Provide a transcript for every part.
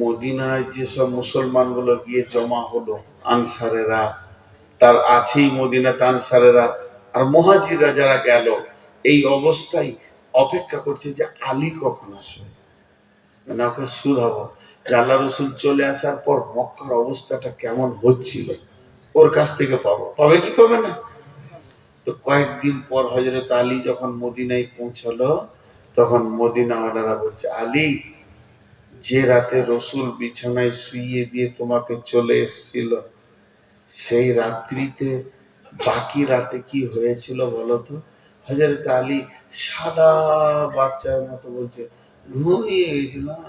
মদিনায় যেসব মুসলমানগুলো গিয়ে জমা হলো, আনসারেরা, তার আছেই মদিনাতে আনসারেরা, আর মহাজিরা যারা গেল, এই অবস্থায় অপেক্ষা করছে যে আলী কখন আসবে? মানে ওকে শুধাবো আল্লাহ রসুল চলে আসার পর মক্কার অবস্থাটা কেমন হচ্ছিল, ওর কাছ থেকে পাবো। পাবে কি পাবে না? তো কয়েকদিন পর হজরত আলী যখন মদিনায় পৌঁছলো, তখন মদিনাওয়ালারা বলছে, আলী যে রাতে রসুল বিছানায় শুইয়ে দিয়ে তোমাকে চলে এসেছিল, সেই রাত্রিতে বাকি রাতে কি হয়েছিল বলো তো? হজরত আলী সাদা বাচ্চার মতো বলছে, ঘুমিয়ে গেছিলাম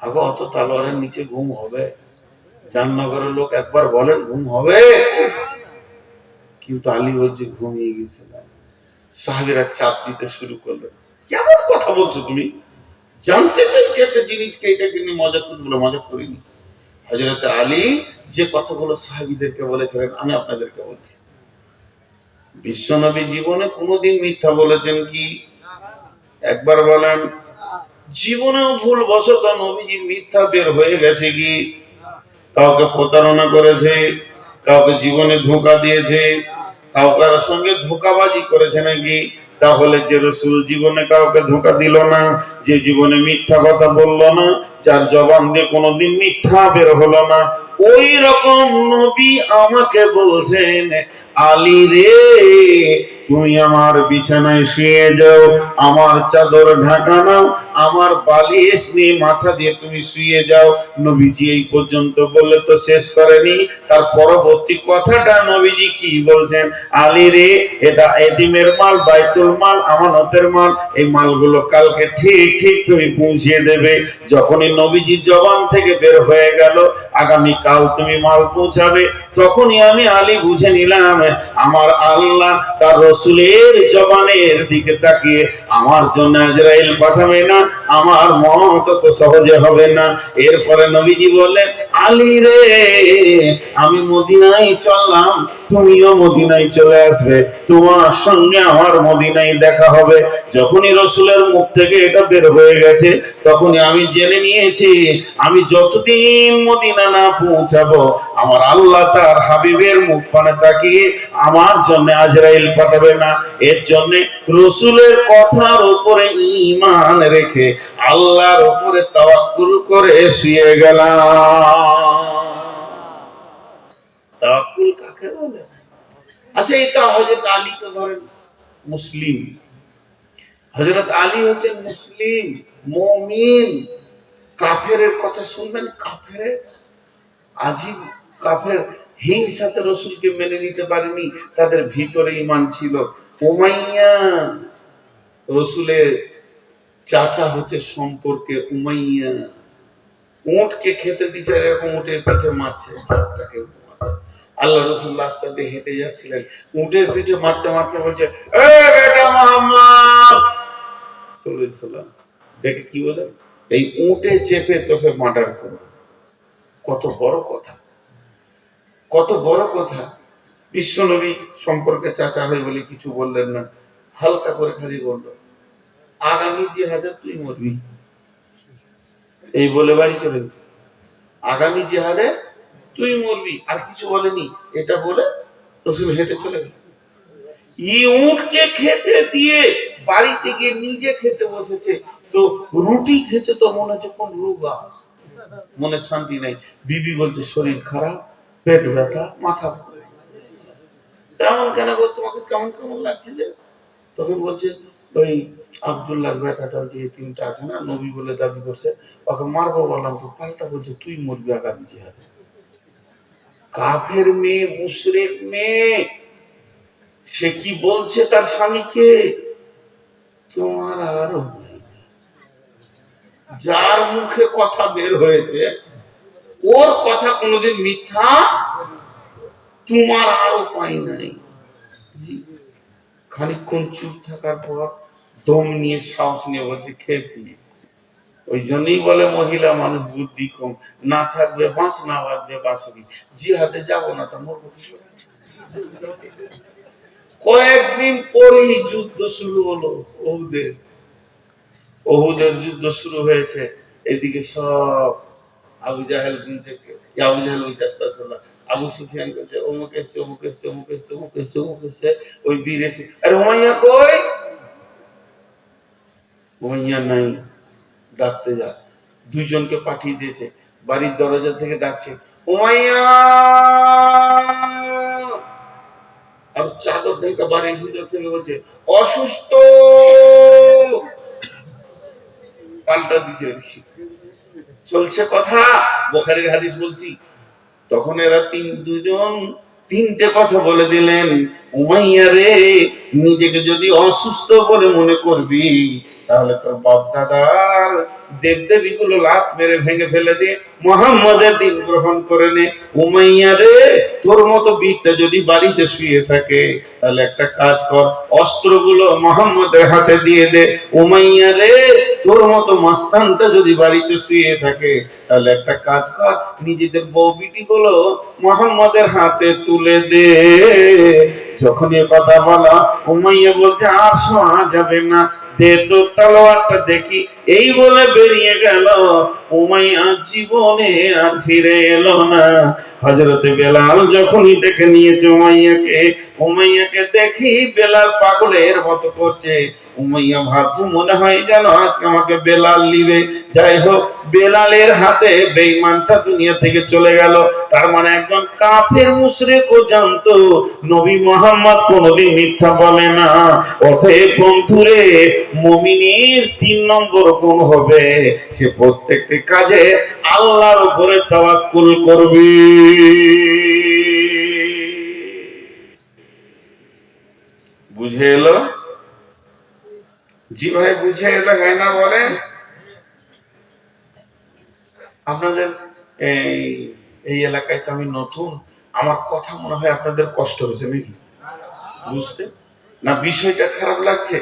আগে অত তালোয়ারের নিচে ঘুম হবে। জামনগরের লোক একবার বলেন, ঘুম হবে? কিন্তু আলী বলছে, ঘুমিয়ে গেছিলাম সাহাবিরা চাপ দিতে শুরু করল। কেমন কথা বলছো তুমি? জানতে চাইছে একটা জিনিসকে এটাকে নিয়ে মজা করি বলে মজা করিনি? হজরত আলী যে কথাগুলো সাহাবিদেরকে বলেছিলেন, আমি আপনাদেরকে বলছি। বিশ্বনবী জীবনে কোনোদিন মিথ্যা বলেছেন কি? একবার বলেন, জীবনেও ভুল বশত নবীজি মিথ্যা বের হয়ে গেছে কি? কাউকে প্রতারণা করেছে, কাউকে জীবনে ধোঁকা দিয়েছে কাউকার সঙ্গে ধোঁকাবাজি করেছে নাকি? তাহলে যে রসুল জীবনে কাউকে ধোকা দিল না যে জীবনে মিথ্যা কথা বলল না যার জবান দিয়ে কোনোদিন মিথ্যা বের হলো না। ওই রকম নবী আমাকে বলছেন, আলী রে, তুমি আমার বিছানায় শুয়ে যাও, আমার চাদর ঢাকা নাও, আমার বালিশ নিয়ে মাথা দিয়ে তুমি শুয়ে যাও। নবীজি এই পর্যন্ত বললে তো শেষ করেনি। তার পরবর্তী কথাটা নবীজি কি বলছেন? আলী রে, এটা এদিমের মাল, বাইতুল মাল, আমানতের মাল, এই মালগুলো কালকে ঠিক ঠিক তুমি পৌঁছিয়ে দেবে। যখনই নবীজির জবান থেকে বের হয়ে গেল। আগামী কাল তুমি মাল পৌঁছাবে। তখনই আমি আলী বুঝে নিলাম, আমার আল্লাহ তার রসুলের জবানের দিকে তাকিয়ে আমার জন্য আজরাইল পাঠাবে না, আমার মত তো সহজে হবে না। এরপরে নবীজি বললেন, আলী রে, আমি মদিনায় চললাম, তুমিও মদিনায় চলে আসবে। তোমার সঙ্গে আমার মদিনায় দেখা হবে। যখনই রসুলের মুখ থেকে এটা বের হয়ে গেছে, তখনই আমি জেনে নিয়েছি আমি যতদিন মদিনা না পৌঁছাবো, আমার আল্লাহ তার হাবিবের মুখ পানে তাকিয়ে আমার জন্য আজরাইল পাঠাবে না। এর জন্য রসুলের কথার উপরে ঈমান রেখে আল্লাহর উপরে তাওয়াক্কুল করে শুয়ে গেলাম। কাকে বলে? আচ্ছা এটা হযরত আলী তো ধরেন মুসলিম। হযরত আলী হচ্ছেন মুসলিম, মুমিন। কাফেরের কথা শুনবেন কাফেরের আজীব কাফের হিংসাতে রসুলকে মেনে নিতে পারেনি, তাদের ভিতরে ইমান ছিল। উমাইয়া রসুলের চাচা হচ্ছে সম্পর্কে উমাইয়া। উঁটকে খেতে দিচ্ছে এরকম উঁটের পিঠে মারছে মারছে আল্লাহ রসুল রাস্তা দিয়ে হেঁটে যাচ্ছিলেন। উঁটের পিঠে মারতে মারতে বলছে, এ বেটা মোহাম্মদ! দেখে কি বলে? এই উঁটে চেপে তোকে মার্ডার করব। কত বড় কথা। কত বড় কথা। বিশ্বনবী সম্পর্কে চাচা হয় বলে কিছু বললেন না। হালকা করে খালি বলল, আগামী জিহাদে তুই মরবি। এই বলে বাড়ি চলে গেছে। আগামী জিহাদে তুই মরবি। আর কিছু বলেনি। এটা বলে রসুল হেঁটে চলে গেল। ই উঠকে খেতে দিয়ে বাড়িতে গিয়ে নিজে খেতে বসেছে। তো রুটি খেতে তো মনে হচ্ছে কোন রোগা মনে শান্তি নাই। বিবি বলছে, শরীর খারাপ, পেট ব্যথা, মাথা। তেমন কেন তোমাকে কেমন কেমন লাগছে যে? তখন বলছে, ওই আবদুল্লাহর ব্যথাটা যে তিনটা আছে না, নবী বলে দাবি করছে, ওকে মারবো বললাম তো পাল্টা বলছে, তুই মরবি আগামী জিহাদে। কাফের মেয়ে, মুশরিক মেয়ে, সে কি বলছে তার স্বামীকে? তোমার আর নেই। যার মুখে কথা বের হয়েছে, ওর কথা কোনোদিন মিথ্যা তোমার আর উপায় নাই। জি। খানিকক্ষণ চুপ থাকার পর দম নিয়ে সাহস নিয়ে বলছে, খেয়ে ফিরে। ওই জন্যই বলে, মহিলা মানুষ বুদ্ধি কম। না থাকবে বাঁচ না বাঁচবে বাঁশরি। জিহাদে যাব না তা মরবো? কয়েকদিন পরেই যুদ্ধ শুরু হলো ওহুদের ওহুদের যুদ্ধ শুরু হয়েছে। এদিকে সব আবু জাহেল গুনছে আবু জাহেল আবু সুফিয়ান অমুক এসছে অমুক এসছে অমুক এসছে অমুক এসছে অমুক এসছে। ওই বীর এসে আরে কই? নাই, ডাকতে যা। দুইজনকে পাঠিয়ে দিয়েছে, বাড়ির দরজা থেকে ডাকছে আর চাদর ঢেকে বাড়ির ভিতর থেকে বলছে, অসুস্থ! পাল্টা দিছে। চলছে কথা, বোখারির হাদিস বলছি। তখন এরা তিন দুজন তিনটে কথা বলে দিলেন। উমাইয়া রে, নিজেকে যদি অসুস্থ বলে মনে করবি, তাহলে তোর বাপ দাদার দেবদেবী গুলো লাভ মেরে ভেঙে ফেলে দিয়ে মোহাম্মদের দিন গ্রহণ করে নে। উমাইয়া রে, তোর মতো বীরটা যদি বাড়িতে শুয়ে থাকে, তাহলে একটা কাজ কর, অস্ত্রগুলো মোহাম্মদের হাতে দিয়ে দে। উমাইয়া রে, তোর মতো মাস্তানটা যদি বাড়িতে শুয়ে থাকে, তাহলে একটা কাজ কর, নিজেদের বউ বিটি গুলো মোহাম্মদের হাতে তুলে দে। যখন এ কথা বলা উমাইয়া বলছে আর শোনা যাবে না। দে তালোয়ারটা দেখি, এই বলে বেরিয়ে গেল। উমাইয়া জীবনে আর ফিরে এলো না। হজরতে বেলাল যখনই দেখে নিয়েছে উমাইয়াকে উমাইয়াকে দেখি বেলাল পাগলের মতো করছে। উমাইয়া ভাবছে, মনে হয় যেন আজকে আমাকে বেলাল নিবে। যাই হোক, বেলালের হাতে বেঈমানটা দুনিয়া থেকে চলে গেল। তার মানে একজন কাফের মুশরিকও জানতো, নবী মোহাম্মদ কোনোদিন মিথ্যা বলে না। অতএব বন্ধুরে মুমিনের তিন নম্বর গুণ হবে, সে প্রত্যেকটি কাজে আল্লাহর উপরে তাওয়াক্কুল করবে। বুঝে এলো? জি ভাই, বুঝে এলো হ্যাঁ না বলে? আপনাদের এই এই এলাকায় তো আমি নতুন, আমার কথা মনে হয় আপনাদের কষ্ট হয়েছে নাকি? বুঝতে? না, বিষয়টা খারাপ লাগছে।